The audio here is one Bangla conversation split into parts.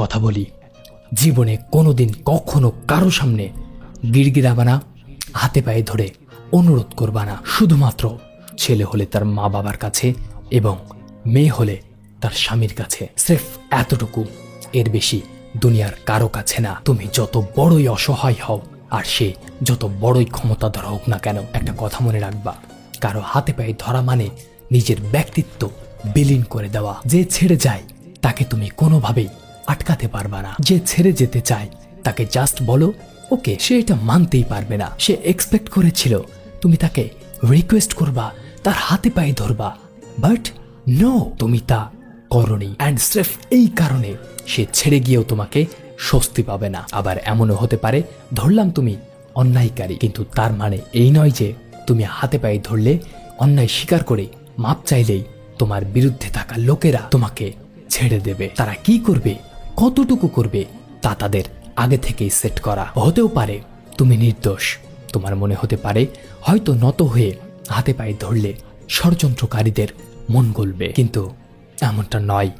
কথা বলি। জীবনে কোনোদিন কখনো কারও সামনে গিড়গিড়াবা না, হাতে পায়ে ধরে অনুরোধ করবা না। শুধুমাত্র ছেলে হলে তার মা বাবার কাছে এবং মেয়ে হলে তার স্বামীর কাছে। স্রেফ এতটুকু, এর বেশি দুনিয়ার কারও কাছে না। তুমি যত বড়ই অসহায় হও, আর সে যত বড়ই ক্ষমতাধর হোক না কেন, একটা কথা মনে রাখবা। কারও হাতে পায়ে ধরা মানে নিজের ব্যক্তিত্ব বিলীন করে দেওয়া। যে ছেড়ে যায়, তাকে তুমি কোনোভাবেই আটকাতে পারবা না। যে ছেড়ে যেতে চায়, তাকে জাস্ট বলো, ওকে, সে এটা মানতেই পারবে না। সে এক্সপেক্ট করেছিল, তুমি তাকে রিকোয়েস্ট করবা, তার হাতে পায়ে ধরবা। বাট নো তুমি তা করনি। অ্যান্ড স্রেফ এই কারণে সে ছেড়ে গিয়েও তোমাকে স্বস্তি পাবে না। আবার এমনও হতে পারে, ধরলাম তুমি অন্যায়কারী। কিন্তু তার মানে এই নয় যে তুমি হাতে পায়ে ধরলে, অন্যায় স্বীকার করে মাপ চাইলেই তোমার বিরুদ্ধে থাকা লোকেরা তোমাকে ছেড়ে দেবে। তারা কি করবে? কতটুকু করবে তা তাদের আগে থেকেই সেট করা হতেও পারে। তুমি নির্দোষ। তোমার মনে হতে পারে হয়তো নত হয়ে হাতে পায়ে ধরলে ষড়যন্ত্রকারীদের মন গলবে। কিন্তু এমনটা নয়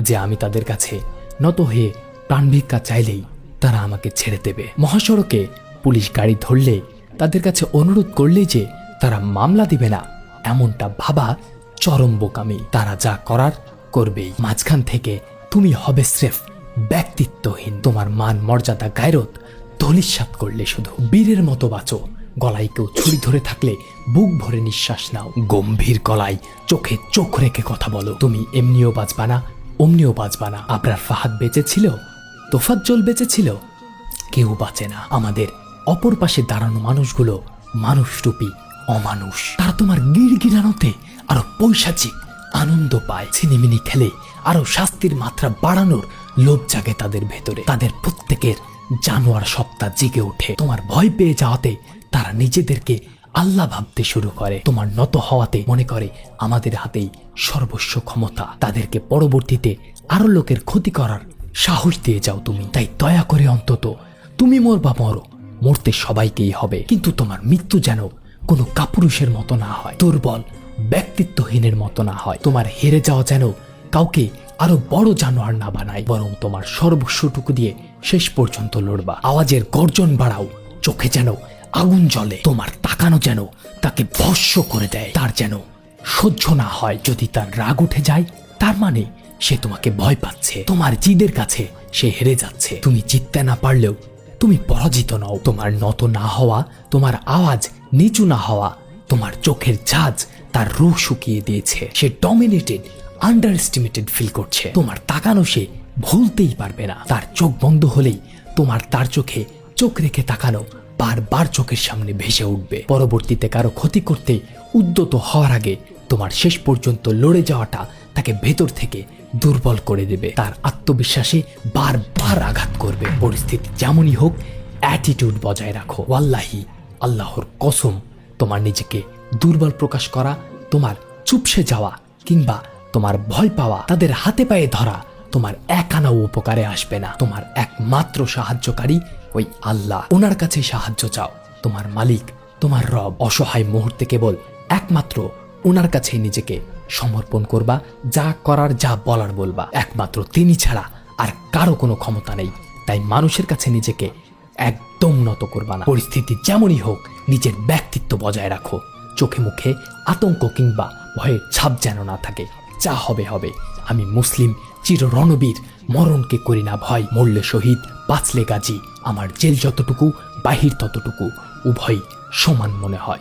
যে আমি তাদের কাছে নত হয়ে প্রাণভিক্ষা চাইলেই তারা আমাকে ছেড়ে দেবে। মহাসড়কে পুলিশ গাড়ি ধরলে, তাদের কাছে অনুরোধ করলে যে তারা মামলা দিবে না, এমনটা ভাবা চরম বোকামি। তারা যা করার করবেই। মাঝখান থেকে তুমি হবে স্রেফ ব্যক্তিত্বহীন। তোমার মান, মর্যাদা, গায়রত ধলিস্বাত করলে শুধু। বীরের মতো বাঁচো। গলায় কেউ ছুরি ধরে থাকলে বুক ভরে নিঃশ্বাস নাও। গম্ভীর গলায় চোখে চোখ রেখে কথা বলো। তুমি এমনিও বাঁচবা না, অমনিও বাঁচবা না। আপনার ফাহাদ বেঁচে ছিল তোফাজ্জল বেঁচে ছিল কেউ বাঁচে না। আমাদের অপর পাশে দাঁড়ানো মানুষগুলো মানুষরূপী, অমানুষ। তারা তোমার গিড়গিড়ানোতে আরও পৈশাচিক আনন্দ পায়। ছিনিমিনি খেলে আরও শাস্তির মাত্রা বাড়ানোর লোভ জাগে তাদের ভেতরে। তাদের প্রত্যেকের জানোয়ার সত্তা জেগে ওঠে। তোমার ভয় পেয়ে যাওয়াতে তারা নিজেদেরকে আল্লাহ ভাবতে শুরু করে। তোমার নত হওয়াতে মনে করে আমাদের হাতেই সর্বস্ব ক্ষমতা। তাদেরকে পরবর্তীতে আরও লোকের ক্ষতি করার সাহস দিয়ে যাও তুমি। তাই দয়া করে অন্তত তুমি মোর বা মরো। মরতে সবাইকেই হবে। কিন্তু তোমার মৃত্যু যেন কোনো কাপুরুষের মতো না হয়। দুর্বল ব্যক্তিত্বহীনের মতো না হয়। তোমার হেরে যাওয়া যেন কাউকে আরও বড় জানোয়ার না বানায়, বরং তোমার সর্বস্বটুকু দিয়ে শেষ পর্যন্ত লড়বা। আওয়াজের গর্জন বাড়াও, চোখে যেন আগুন জ্বলে, তোমার তাকানো যেন তাকে ভস্য করে দেয়। তার যেন সহ্য না হয়, যদি তার রাগ উঠে যায়, তার মানে সে তোমাকে ভয় পাচ্ছে। তোমার জিদের কাছে সে হেরে যাচ্ছে। তুমি জিততে না পারলেও তুমি পরাজিত নও। তোমার নত না হওয়া, তোমার আওয়াজ নিচু না হওয়া, তোমার চোখের ঝাঁজ তার রূহ শুকিয়ে দিয়েছে। সে ডমিনেটেড আন্ডার এস্টিমেটেড ফিল করছে। তোমার তাকানো সে ভুলতেই পারবে না। তার চোখ বন্ধ হলেই তোমার তার চোখে চোখ রেখে তাকানো বারবার চোখের সামনে ভেসে উঠবে। পরবর্তীতে কারও ক্ষতি করতে উদ্যত হওয়ার আগে তোমার শেষ পর্যন্ত লড়ে যাওয়াটা তাকে ভেতর থেকে দুর্বল করে দেবে। তার আত্মবিশ্বাসে বারবার আঘাত করবে। পরিস্থিতি যেমনই হোক অ্যাটিটিউড বজায় রাখো। ওয়াল্লাহি, আল্লাহর কসম, তোমার নিজেকে দুর্বল প্রকাশ করা, তোমার চুপসে যাওয়া কিংবা তোমার ভয় পাওয়া, তাদের হাতে পায়ে ধরা, তোমার এক আনাও উপকারে আসবে না। তোমার একমাত্র সাহায্যকারী ওই আল্লাহ। ওনার কাছে সাহায্য চাও। তোমার মালিক, তোমার রব অসহায় মুহূর্তে কেবল একমাত্র ওনার কাছে নিজেকে সমর্পণ করবা, যা করার, যা বলার বলবা। একমাত্র তিনি ছাড়া আর কারও কোনো ক্ষমতা নেই। তাই মানুষের কাছে নিজেকে একদম নত করবা না। পরিস্থিতি যেমনই হোক, নিজের ব্যক্তিত্ব বজায় রাখো। চোখে মুখে আতঙ্ক কিংবা ভয়ের ছাপ যেন না থাকে। যা হবে হবে। আমি মুসলিম চির রণবীর মরণকে করি না ভয়। মরলে শহীদ, বাঁচলে গাজী। আমার জেল যতটুকু, বাহির ততটুকু। উভয় সমান মনে হয়।